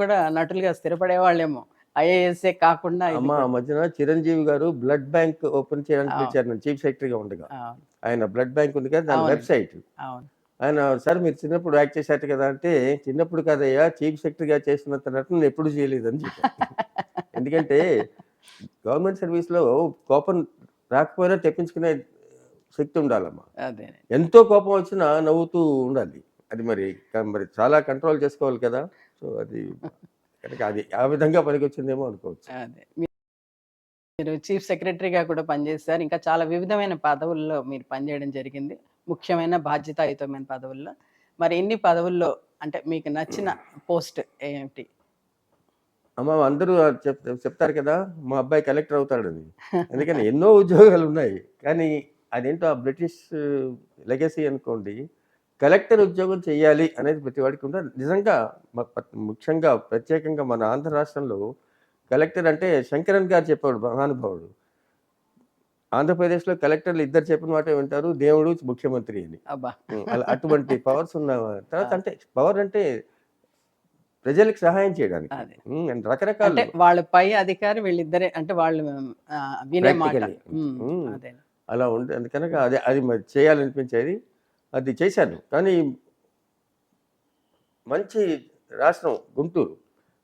కూడా నటులుగా స్థిరపడే వాళ్ళేమో ఐఏఎస్ఏ కాకుండా అమ్మ ఆ. మధ్యన చిరంజీవి గారు బ్లడ్ బ్యాంక్ ఓపెన్ చేయడానికి. పిలిచారు నన్ను చీఫ్ సెక్రటరీగా ఉండగా. ఆయన బ్లడ్ బ్యాంక్ ఉంది కదా దాని. వెబ్సైట్. ఆయన సార్ మీరు చిన్నప్పుడు యాక్ట్ చేశారు కదా అంటే చిన్నప్పుడు కదయ్యా చీఫ్ సెక్రటరీగా చేసినంత నటన నేను ఎప్పుడు చేయలేదని చెప్పాను ఎందుకంటే గవర్నమెంట్ సర్వీస్లో కోపం రాకపోయినా తెప్పించుకునే శక్తి ఉండాలమ్మా. ఎంతో కోపం వచ్చినా నవ్వుతూ ఉండాలి. అది మరి మరి చాలా కంట్రోల్ చేసుకోవాలి కదా. సో అది కనుక అది ఆ విధంగా పనికొచ్చిందేమో అనుకోవచ్చు. అదే. మీరు చీఫ్ సెక్రటరీగా కూడా పనిచేశారు. ఇంకా చాలా వివిధమైన పదవుల్లో మీరు పనిచేయడం జరిగింది. ముఖ్యమైన బాధ్యతాయుతమైన పదవుల్లో. మరి ఇన్ని పదవుల్లో అంటే మీకు నచ్చిన పోస్ట్ ఏమిటి? అమ్మ అందరూ చెప్ చెప్తారు కదా మా అబ్బాయి కలెక్టర్ అవుతాడని. అందుకని ఎన్నో ఉద్యోగాలు ఉన్నాయి. కానీ అదేంటో ఆ బ్రిటిష్ లెగసీ అనుకోండి కలెక్టర్ ఉద్యోగం చేయాలి అనేది ప్రతి వాడికి ఉంటుంది నిజంగా ముఖ్యంగా ప్రత్యేకంగా మన ఆంధ్ర రాష్ట్రంలో కలెక్టర్ అంటే శంకరన్ గారు చెప్పాడు మహానుభావుడు. ఆంధ్రప్రదేశ్లో కలెక్టర్లు ఇద్దరు చెప్పిన మాట వింటారు దేవుడు ముఖ్యమంత్రి అని. అటువంటి పవర్స్ ఉన్న తర్వాత అంటే పవర్ అంటే ప్రజలకు సహాయం చేయడానికి. రకరకాల. వాళ్ళ పై అధికారి వీళ్ళిద్దరే అంటే వాళ్ళు అలా ఉండే అందుకనక అదే అది మరి చేయాలనిపించేది అది చేశాను. కానీ మంచి రాష్ట్రం గుంటూరు.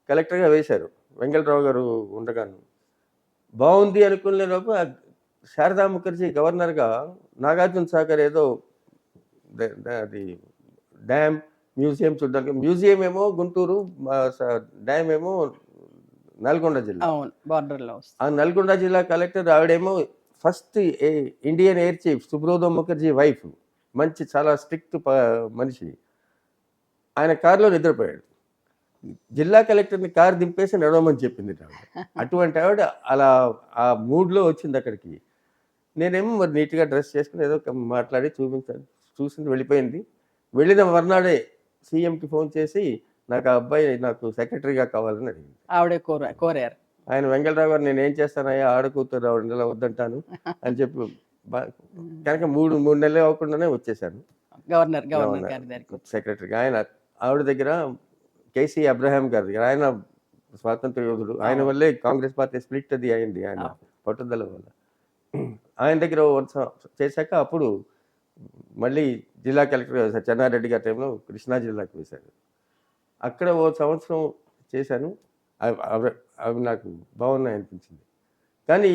కలెక్టర్గా వేశారు. వెంకటరావు గారు ఉండగాను. బాగుంది అనుకునే లోపు శారదా ముఖర్జీ గవర్నర్గా నాగార్జున సాగర్ ఏదో అది డ్యామ్ మ్యూజియం చూడడానికి. మ్యూజియం ఏమో గుంటూరు డ్యామ్ ఏమో నల్గొండ జిల్లా. అవును border లో వస్తుంది. ఆ నల్గొండ జిల్లా కలెక్టర్ ఆవిడేమో first Indian air chief Subroto Mukherjee wife. మంచి చాలా స్ట్రిక్ట్ మనిషి. ఆయన కారులో నిద్రపోయాడు. జిల్లా కలెక్టర్ని కారు దింపేసి నడవమని చెప్పింది ఆవిడ. అటువంటి ఆవిడ అలా ఆ మూడ్లో వచ్చింది అక్కడికి. నేనేమో మరి నీట్గా డ్రెస్ చేసుకుని ఏదో మాట్లాడి చూపించాను. చూసింది వెళ్ళిపోయింది. వెళ్ళిన మర్నాడే సీఎంకి ఫోన్ చేసి నాకు ఆ అబ్బాయి నాకు సెక్రటరీగా కావాలని అడిగింది. ఆవిడే కోర కోరారు. ఆయన వెంకటరావు గారు నేను ఏం చేస్తానయ్యా? ఆడ కూతురు ఆవిడ వద్దంటాను అని చెప్పి కనుక మూడు మూడు నెలలు అవ్వకుండానే వచ్చేసాను గవర్నర్ గవర్నర్. గారి దగ్గరికి సెక్రటరీగా ఆయన ఆవిడ దగ్గర కేసీ అబ్రహాం గారి దగ్గర ఆయన స్వాతంత్ర యోధుడు ఆయన. వల్లే కాంగ్రెస్ పార్టీ స్ప్లిట్ అది అయింది ఆయన. పట్టుదల వల్ల ఆయన దగ్గర ఓ సం- చేశాక అప్పుడు మళ్ళీ జిల్లా కలెక్టర్ వేశారు చెన్నారెడ్డి గారి టైంలో కృష్ణా జిల్లాకి వేశారు అక్కడ ఓ సంవత్సరం చేశాను అవి నాకు బాగున్నాయి అనిపించింది కానీ